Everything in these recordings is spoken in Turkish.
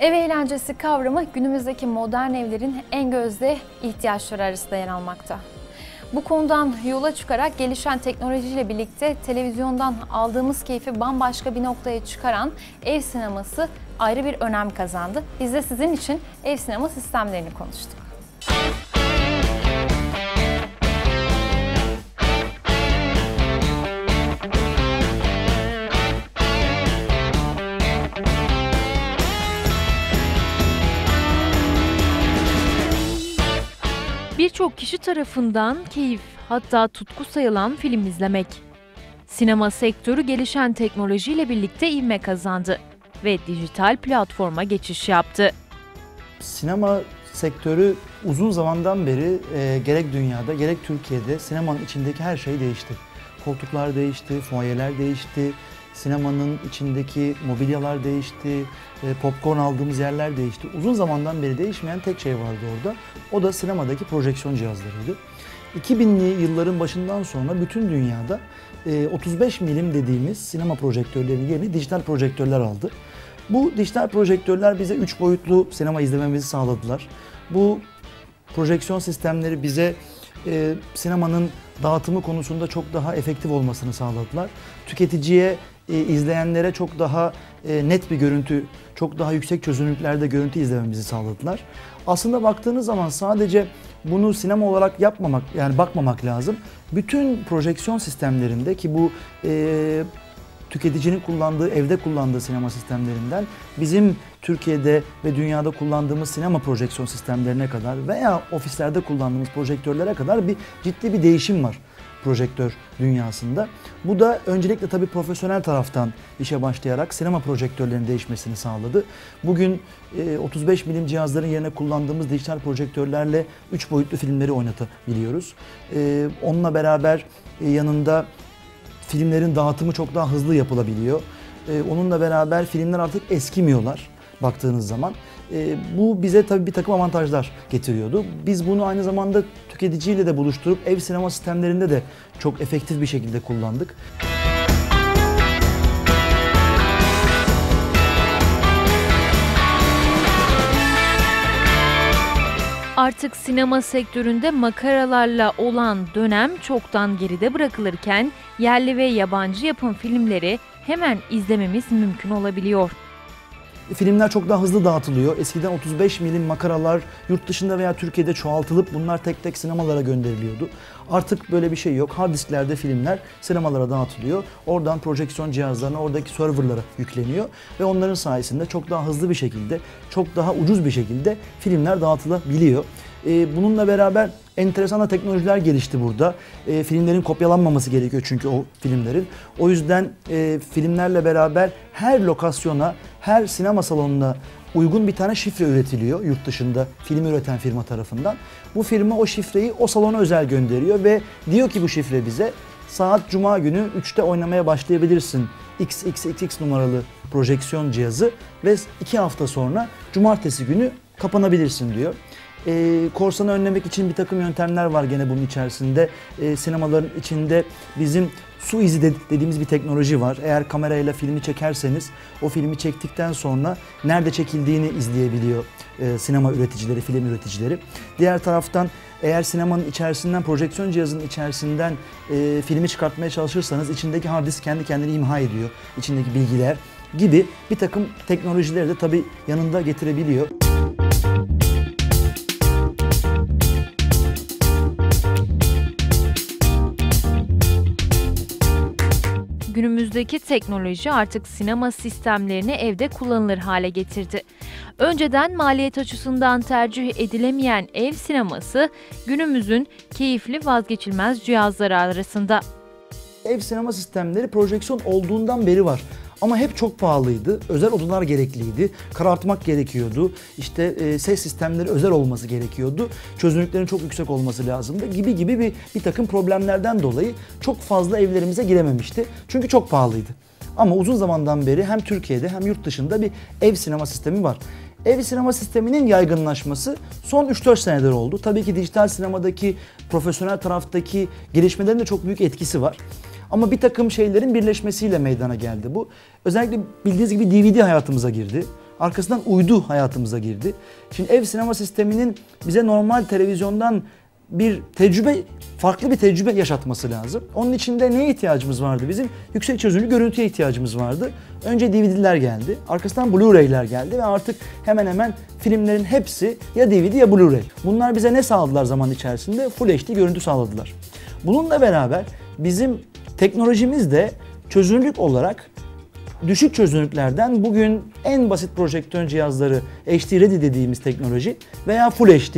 Ev eğlencesi kavramı günümüzdeki modern evlerin en gözde ihtiyaçları arasında yer almakta. Bu konudan yola çıkarak gelişen teknolojiyle birlikte televizyondan aldığımız keyfi bambaşka bir noktaya çıkaran ev sineması ayrı bir önem kazandı. Biz de sizin için ev sinema sistemlerini konuştuk. Birçok kişi tarafından keyif hatta tutku sayılan film izlemek. Sinema sektörü gelişen teknolojiyle birlikte ivme kazandı ve dijital platforma geçiş yaptı. Sinema sektörü uzun zamandan beri e, gerek dünyada gerek Türkiye'de sinemanın içindeki her şey değişti. Koltuklar değişti, fonyeler değişti, sinemanın içindeki mobilyalar değişti, e, popcorn aldığımız yerler değişti. Uzun zamandan beri değişmeyen tek şey vardı orada. O da sinemadaki projeksiyon cihazlarıydı. 2000'li yılların başından sonra bütün dünyada 35 e, milim dediğimiz sinema projektörlerinin yerini dijital projektörler aldı. Bu dijital projektörler bize 3 boyutlu sinema izlememizi sağladılar. Bu projeksiyon sistemleri bize e, sinemanın dağıtımı konusunda çok daha efektif olmasını sağladılar. Tüketiciye, e, izleyenlere çok daha e, net bir görüntü, çok daha yüksek çözünürlüklerde görüntü izlememizi sağladılar. Aslında baktığınız zaman sadece bunu sinema olarak yapmamak, yani bakmamak lazım. Bütün projeksiyon sistemlerinde ki bu e, tüketicinin kullandığı, evde kullandığı sinema sistemlerinden bizim Türkiye'de ve dünyada kullandığımız sinema projeksiyon sistemlerine kadar veya ofislerde kullandığımız projektörlere kadar bir ciddi bir değişim var projektör dünyasında. Bu da öncelikle tabii profesyonel taraftan işe başlayarak sinema projektörlerinin değişmesini sağladı. Bugün 35 e, milim cihazların yerine kullandığımız dijital projektörlerle 3 boyutlu filmleri oynatabiliyoruz. E, onunla beraber e, yanında filmlerin dağıtımı çok daha hızlı yapılabiliyor. Onunla beraber filmler artık eskimiyorlar baktığınız zaman. E, bu bize tabii bir takım avantajlar getiriyordu. Biz bunu aynı zamanda tüketiciyle de buluşturup ev sinema sistemlerinde de çok efektif bir şekilde kullandık. Artık sinema sektöründe makaralarla olan dönem çoktan geride bırakılırken yerli ve yabancı yapım filmleri hemen izlememiz mümkün olabiliyor. Filmler çok daha hızlı dağıtılıyor. Eskiden 35 milim makaralar yurt dışında veya Türkiye'de çoğaltılıp bunlar tek tek sinemalara gönderiliyordu. Artık böyle bir şey yok. Hard disklerde filmler sinemalara dağıtılıyor. Oradan projeksiyon cihazlarına, oradaki serverlara yükleniyor ve onların sayesinde çok daha hızlı bir şekilde, çok daha ucuz bir şekilde filmler dağıtılabiliyor. Ee, bununla beraber enteresan da teknolojiler gelişti burada. E, filmlerin kopyalanmaması gerekiyor çünkü o filmlerin. O yüzden e, filmlerle beraber her lokasyona, her sinema salonuna uygun bir tane şifre üretiliyor yurt dışında film üreten firma tarafından. Bu firma o şifreyi o salona özel gönderiyor ve diyor ki bu şifre bize saat cuma günü 3'te oynamaya başlayabilirsin. XXXX numaralı projeksiyon cihazı ve 2 hafta sonra cumartesi günü kapanabilirsin diyor. E, korsanı önlemek için bir takım yöntemler var gene bunun içerisinde. E, sinemaların içinde bizim su izi dediğimiz bir teknoloji var. Eğer kamerayla filmi çekerseniz o filmi çektikten sonra nerede çekildiğini izleyebiliyor e, sinema üreticileri, film üreticileri. Diğer taraftan eğer sinemanın içerisinden, projeksiyon cihazının içerisinden e, filmi çıkartmaya çalışırsanız içindeki hard disk kendi kendini imha ediyor. İçindeki bilgiler gibi bir takım teknolojileri de tabii yanında getirebiliyor. Günümüzdeki teknoloji artık sinema sistemlerini evde kullanılır hale getirdi. Önceden maliyet açısından tercih edilemeyen ev sineması günümüzün keyifli vazgeçilmez cihazları arasında. Ev sinema sistemleri projeksiyon olduğundan beri var. Ama hep çok pahalıydı. Özel odalar gerekliydi. Karartmak gerekiyordu. İşte e, ses sistemleri özel olması gerekiyordu. Çözünürlüklerin çok yüksek olması lazımdı. Gibi gibi bir, bir takım problemlerden dolayı çok fazla evlerimize girememişti. Çünkü çok pahalıydı. Ama uzun zamandan beri hem Türkiye'de hem yurt dışında bir ev sinema sistemi var. Ev sinema sisteminin yaygınlaşması son 3-4 senedir oldu. Tabii ki dijital sinemadaki, profesyonel taraftaki gelişmelerin de çok büyük etkisi var. Ama bir takım şeylerin birleşmesiyle meydana geldi bu. Özellikle bildiğiniz gibi DVD hayatımıza girdi. Arkasından uydu hayatımıza girdi. Şimdi ev sinema sisteminin bize normal televizyondan bir tecrübe, farklı bir tecrübe yaşatması lazım. Onun için de neye ihtiyacımız vardı bizim? Yüksek çözünürlü görüntüye ihtiyacımız vardı. Önce DVD'ler geldi, arkasından Blu-ray'ler geldi ve artık hemen hemen filmlerin hepsi ya DVD ya Blu-ray. Bunlar bize ne sağladılar zaman içerisinde? Full HD görüntü sağladılar. Bununla beraber bizim teknolojimiz de çözünürlük olarak düşük çözünürlüklerden bugün en basit projektör cihazları HD Ready dediğimiz teknoloji veya Full HD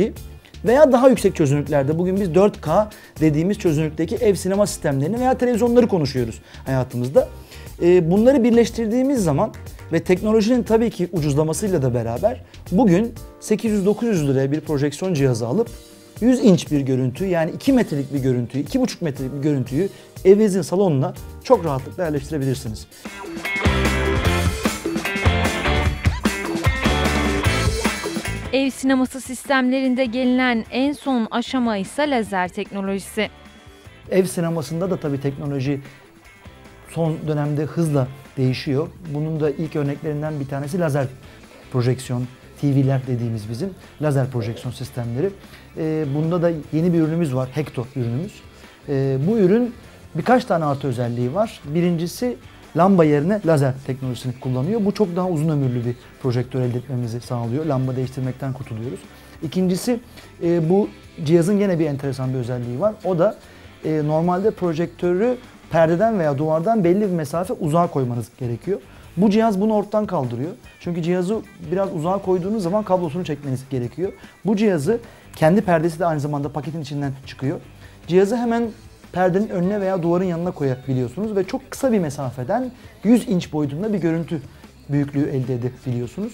veya daha yüksek çözünürlüklerde bugün biz 4K dediğimiz çözünürlükteki ev sinema sistemlerini veya televizyonları konuşuyoruz hayatımızda. Ee, bunları birleştirdiğimiz zaman ve teknolojinin tabii ki ucuzlamasıyla da beraber bugün 800-900 liraya bir projeksiyon cihazı alıp 100 inç bir görüntü yani 2 metrelik bir görüntüyü, 2,5 metrelik bir görüntüyü evinizin salonuna çok rahatlıkla yerleştirebilirsiniz. Ev sineması sistemlerinde gelinen en son aşama ise lazer teknolojisi. Ev sinemasında da tabii teknoloji son dönemde hızla değişiyor. Bunun da ilk örneklerinden bir tanesi lazer projeksiyon, TV'ler dediğimiz bizim lazer projeksiyon sistemleri. Ee, bunda da yeni bir ürünümüz var, Hector ürünümüz. Ee, bu ürün birkaç tane artı özelliği var. Birincisi lamba yerine lazer teknolojisini kullanıyor. Bu çok daha uzun ömürlü bir projektör elde etmemizi sağlıyor. Lamba değiştirmekten kurtuluyoruz. İkincisi e, bu cihazın yine bir enteresan bir özelliği var. O da e, normalde projektörü perdeden veya duvardan belli bir mesafe uzağa koymanız gerekiyor. Bu cihaz bunu ortadan kaldırıyor. Çünkü cihazı biraz uzağa koyduğunuz zaman kablosunu çekmeniz gerekiyor. Bu cihazı kendi perdesi de aynı zamanda paketin içinden çıkıyor. Cihazı hemen perdenin önüne veya duvarın yanına koyabiliyorsunuz ve çok kısa bir mesafeden 100 inç boyutunda bir görüntü büyüklüğü elde edebiliyorsunuz.